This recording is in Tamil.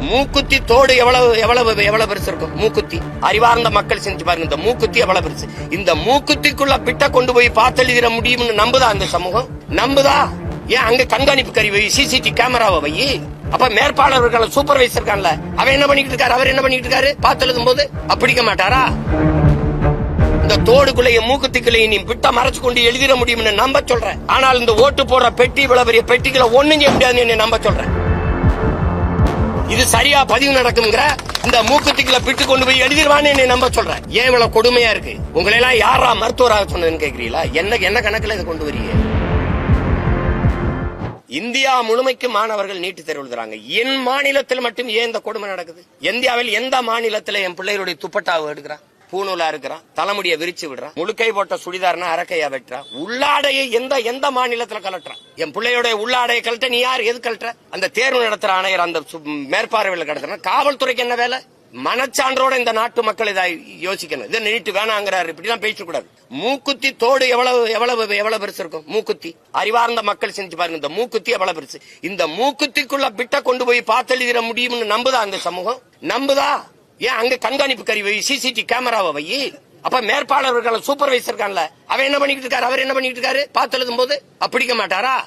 மூக்குத்தி தோடு எவ்வளவு எவ்வளவு எவ்வளவு பெருசு இருக்கும்? மூக்குத்தி. அறிவார்ந்த மக்கள் செஞ்சு பாருங்க இந்த மூக்குத்தி எவ்வளவு பெருசு. இந்த மூக்குத்திக்குள்ள பிட்ட கொண்டு போய் பார்த்தெழுதிட முடியும்னு நம்புதா அந்த சமூகம்? நம்புதா? ஏன் அங்க கண்காணிப்பு கருவி வை சிசிடி கேமராவை வை? அப்ப மேற்பாளர் இருக்கான சூப்பர்வைசர் இருக்கான்ல அவன் என்ன பண்ணிட்டு இருக்காரு? அவர் என்ன பண்ணிட்டு இருக்காரு? பார்த்து எழுதும் போது அப்படிக்க மாட்டாரா? இந்த தோடுக்குள்ளேயே மூக்குத்திக்குள்ளேயே நீ பிட்ட மறைச்சு கொண்டு எழுதிட முடியும்னு நம்ப சொல்றேன். ஆனால் இந்த ஓட்டு போடுற பெட்டி இவ்வளவு பெரிய பெட்டிகளை ஒண்ணும் செய்ய முடியாதுன்னு என்னை நம்ப சொல்றேன். இது சரியா பதிவு நடக்குங்கிற இந்த மூக்குத்திக்குள்ள பிட்டு கொண்டு போய் எழுதிடுவான்னு என்னை நம்ப சொல்றேன் ஏன் இவ்வளவு கொடுமையா இருக்கு? உங்களை எல்லாம் யாரா மருத்துவராக சொன்னதுன்னு கேக்குறீங்களா? என்ன என்ன கணக்குல இதை கொண்டு வரீங்க? இந்தியா முழுமைக்கு மாணவர்கள் நீட்டு தேர்வு எழுதுறாங்க. என் மாநிலத்தில் மட்டும் ஏன் இந்த கொடுமை நடக்குது? இந்தியாவில் எந்த மாநிலத்தில் என் பிள்ளைகளுடைய துப்பட்டாவை எடுக்கிறான்? பூணூலா இருக்கிறான் தலைமுடிய விரிச்சு விடுறான் முழுக்கை போட்ட சுடிதார்னா அரக்கையா வெட்டுறான் உள்ளாடையை எந்த எந்த மாநிலத்துல கலட்டுறான் என் பிள்ளையோட உள்ளாடையை கலட்ட நீ யார் எது கலட்டுற அந்த தேர்வு நடத்துற ஆணையர் அந்த சு- மேற்பார்வையில் கடத்துற காவல்துறைக்கு என்ன வேலை? மனச்சான்றோட இந்த நாட்டு மக்கள் இதை யோசிக்கணும். இதை நீட்டு வேணாங்கிறாரு இப்படிலாம் பேசக்கூடாது. மூக்குத்தி தோடு எவ்வளவு எவ்வளவு எவ்வளவு பெருசு இருக்கும்? மூக்குத்தி. அறிவார்ந்த மக்கள் செஞ்சு பாருங்க இந்த மூக்குத்தி எவ்வளவு பெருசு. இந்த மூக்குத்திக்குள்ள பிட்ட கொண்டு போய் பார்த்தெழுதிட முடியும்னு நம்புதா அந்த சமூகம்? நம்புதா? ஏன் அங்க கண்காணிப்பு கருவி வை சிசிடி கேமராவை வை? அப்ப மேற்பாளர் சூப்பர்வைசர் இருக்கான்ல அவன் என்ன பண்ணிட்டு இருக்காரு? அவர் என்ன பண்ணிட்டு இருக்காரு? பார்த்து எழுதும் போது அப்படிக்க மாட்டாரா?